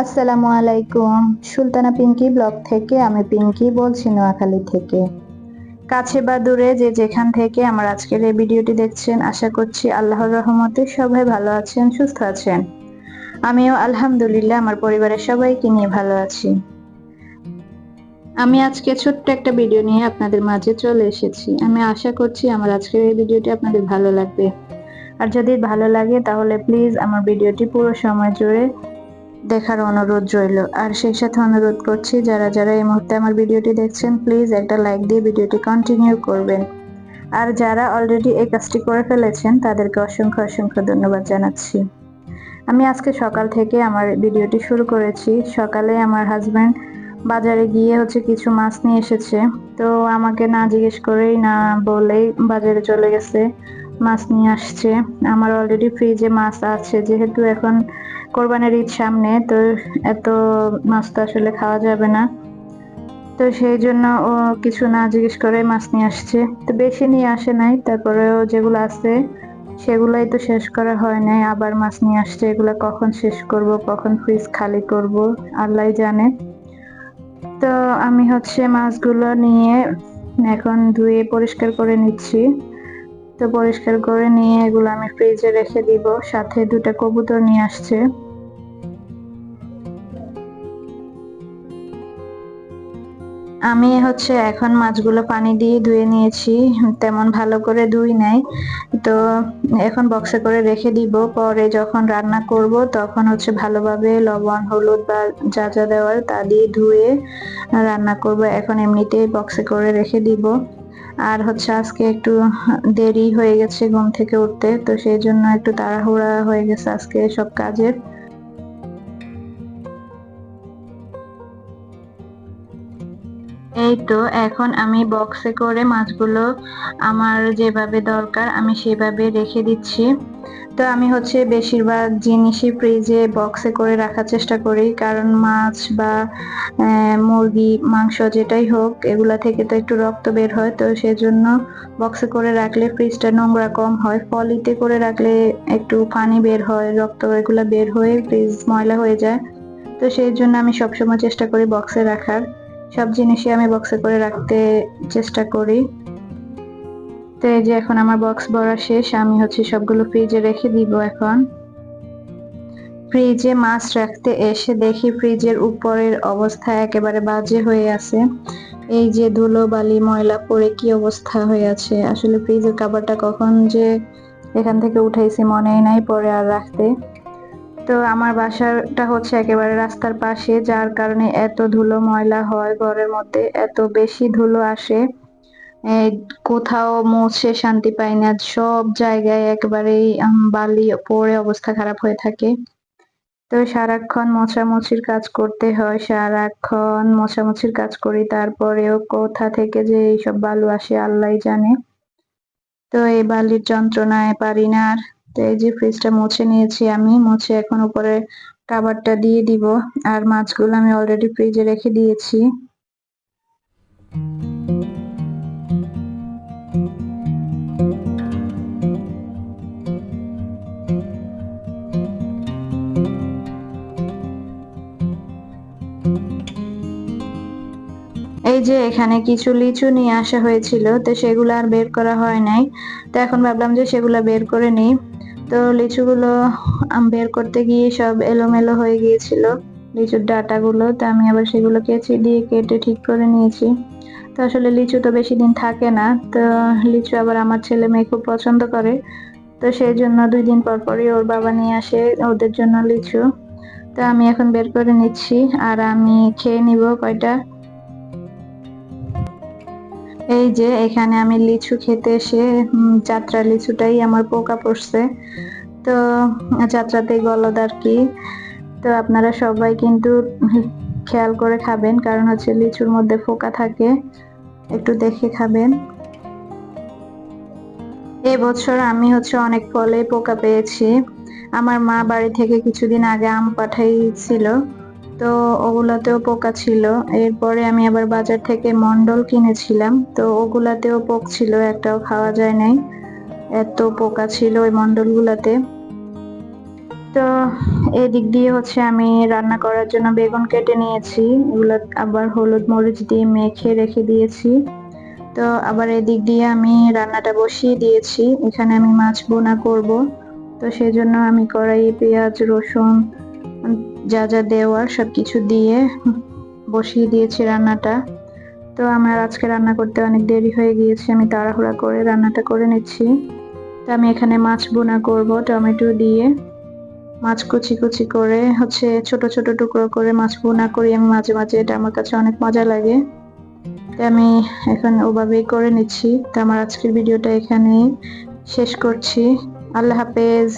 আসসালামু আলাইকুম। সুলতানা পিঙ্কি ব্লগ থেকে আমি পিঙ্কি বলছি নোয়াখালী থেকে। কাছে বা দূরে যে যেখান থেকে আমার আজকের এই ভিডিওটি দেখছেন, আশা করছি আল্লাহর রহমতে সবাই ভালো আছেন, সুস্থ আছেন। আমিও আলহামদুলিল্লাহ, আমার পরিবারের সবাইকে নিয়ে ভালো আছি। আমি আজকে ছোট্ট একটা ভিডিও নিয়ে আপনাদের মাঝে চলে এসেছি। আমি আশা করছি আমার আজকের এই ভিডিওটি আপনাদের ভালো লাগবে। আর যদি ভালো লাগে, তাহলে প্লিজ আমার ভিডিওটি পুরো সময় জুড়ে দেখার অনুরোধ রইল। আর সেই সাথে অনুরোধ করছি, যারা যারা এই মুহূর্তে আমার ভিডিওটি দেখছেন প্লিজ একটা লাইক দিয়ে ভিডিওটি কন্টিনিউ করবেন। আর যারা অলরেডি এই কাজটি করে ফেলেছেন, তাদেরকে অসংখ্য অসংখ্য ধন্যবাদ জানাচ্ছি। আমি আজকে সকাল থেকে আমার ভিডিওটি শুরু করেছি। সকালে আমার হাজব্যান্ড বাজারে গিয়ে হচ্ছে কিছু মাছ নিয়ে এসেছে। তো আমাকে না জিজ্ঞেস করেই, না বলেই বাজারে চলে গেছে। মাছ নিয়ে আসছে। আমার অলরেডি ফ্রিজে মাছ আছে, যেহেতু এখন কোরবানির ঈদ সামনে, তো এত মাছ তো আসলে খাওয়া যাবে না। তো সেই জন্য ও কিছু না জিজ্ঞেস করে মাছ নিয়ে আসছে। তো বেশি নিয়ে আসে নাই, তারপরেও যেগুলো আছে, সেগুলাই তো শেষ করা হয় নাই। আবার মাছ নিয়ে আসছে, এগুলো কখন শেষ করব, কখন ফ্রিজ খালি করব আল্লাহ জানে। তো আমি হচ্ছে মাছগুলো নিয়ে এখন ধুয়ে পরিষ্কার করে নিচ্ছি। তো পরিষ্কার করে নিয়ে এগুলো আমি ফ্রিজে রেখে দিব, সাথে দুটো কবুতর নিয়ে আসছে। আমি হচ্ছে এখন মাছগুলো পানি দিয়ে ধুয়ে নিয়েছি, তেমন ভালো করে ধুই নাই। তো এখন বক্সে করে রেখে দিব, পরে যখন রান্না করব তখন হচ্ছে ভালোভাবে লবণ, হলুদ বা যা যা দেওয়ার তা দিয়ে ধুয়ে রান্না করব। এখন এমনিতেই বক্সে করে রেখে দিব। আর হচ্ছে আজকে একটু দেরি হয়ে গেছে ঘুম থেকে উঠতে, তো সেই জন্য একটু তাড়াহুড়া হয়ে গেছে আজকে সব কাজের। এই তো, এখন আমি বক্সে করে মাছগুলো আমার যেভাবে দরকার আমি সেভাবে রেখে দিচ্ছি। তো আমি হচ্ছে বেশিরভাগ জিনিসই ফ্রিজে বক্সে করে রাখার চেষ্টা করি। কারণ মাছ বা মুরগি, মাংস যেটাই হোক, এগুলা থেকে তো একটু রক্ত বের হয়। তো সেজন্য বক্সে করে রাখলে ফ্রিজটা নোংরা কম হয়। ফলিতে করে রাখলে একটু পানি বের হয়, রক্ত এগুলা বের হয়ে ফ্রিজ ময়লা হয়ে যায়। তো সেই জন্য আমি সবসময় চেষ্টা করি বক্সে রাখার। সব জিনিসই আমি বক্সে করে রাখতে চেষ্টা করি। তো এই যে এখন আমার বক্স ভরা শেষ, আমি হচ্ছে সবগুলো ফ্রিজে রেখে দিব এখন। ফ্রিজে মাছ রাখতে এসে দেখি ফ্রিজের উপরের অবস্থা একেবারে বাজে হয়ে আছে। এই যে ধুলো, বালি, ময়লা পড়ে কি অবস্থা হয়ে আছে? আসলে ফ্রিজের কাবারটা কখন যে এখান থেকে উঠাইছি মনেই নাই পরে আর রাখতে। তো আমার বাসাটা হচ্ছে একেবারে রাস্তার পাশে, যার কারণে এত ধুলো, ময়লা হয়, ঘরের মধ্যে এত বেশি ধুলো আসে। কোথাও মুছে শান্তি পাই না, সব জায়গায় একেবারেই বালি পরে অবস্থা খারাপ হয়ে থাকে। তো সারাক্ষণ মোছামুছির কাজ করতে হয়, সারাক্ষণ মোছামুছির কাজ করি, তারপরেও কোথা থেকে যে এইসব বালু আসে আল্লাহ জানে। তো এই বালির যন্ত্রণায় পারি না আর। তো এই যে ফ্রিজটা মুছে নিয়েছি আমি, মুছে এখন উপরে কাবারটা দিয়ে দিব। আর মাছগুলো আমি অলরেডি ফ্রিজে রেখে দিয়েছি। যে এখানে কিছু লিচু নিয়ে আসা হয়েছিল, তো সেগুলো আর বের করা হয় নাই। তো এখন ভাবলাম যে সেগুলো বের করে নিই। তো লিচুগুলো বের করতে গিয়ে সব এলোমেলো হয়ে গিয়েছিল, লিচুর ডাটাগুলো। তো আমি আবার সেগুলো কেচি দিয়ে কেটে ঠিক করে নিয়েছি। তো আসলে লিচু তো বেশি দিন থাকে না, তো লিচু আবার আমার ছেলে মেয়ে খুব পছন্দ করে। তো সেই জন্য দুই দিন পর পরই ওর বাবা নিয়ে আসে ওদের জন্য লিচু। তো আমি এখন বের করে নিচ্ছি, আর আমি খেয়ে নিব কয়টা। এই যে, এখানে আমি লিচু খেতে এসে যাত্রা লিচুটাই আমার পোকা পড়ছে। তো, যাত্রাতেই গলদ আর কি। তো আপনারা সবাই কিন্তু খেয়াল করে খাবেন, কারণ হচ্ছে লিচুর মধ্যে পোকা থাকে। একটু দেখে খাবেন। এবছর আমি হচ্ছে অনেক ফলে পোকা পেয়েছি। আমার মা বাড়ি থেকে কিছুদিন আগে আম পাঠাইছিল। তো ওগুলাতেও পোকা ছিল। এরপরে আমি আবার বাজার থেকে মন্ডল কিনেছিলাম। তো ওগুলাতেও পোক ছিল, একটাও খাওয়া যায় নাই। এত পোকা ছিল ওই মন্ডলগুলাতে। তো এদিক দিয়ে হচ্ছে আমি রান্না করার জন্য বেগুন কেটে নিয়েছি। এগুলো আবার হলুদ মরিচ দিয়ে মেখে রেখে দিয়েছি। তো আবার এদিক দিয়ে আমি রান্নাটা বসিয়ে দিয়েছি। এখানে আমি মাছ বোনা করব। তো সেই জন্য আমি কড়াই পেঁয়াজ, রসুন যা যা দেওয়ার সব কিছু দিয়ে বসিয়ে দিয়েছি রান্নাটা। তো আমার আজকে রান্না করতে অনেক দেরি হয়ে গিয়েছে, আমি তাড়াহুড়া করে রান্নাটা করে নিচ্ছি। তো আমি এখানে মাছ বোনা করব, টমেটো দিয়ে। মাছ কুচি কুচি করে হচ্ছে ছোট ছোট টুকরো করে মাছ বোনা করি, আমি মাঝে মাঝে, এটা আমার কাছে অনেক মজা লাগে। তো আমি এখন ওভাবেই করে নিচ্ছি। তো আমার আজকের ভিডিওটা এখানে শেষ করছি। আল্লাহ হাফেজ।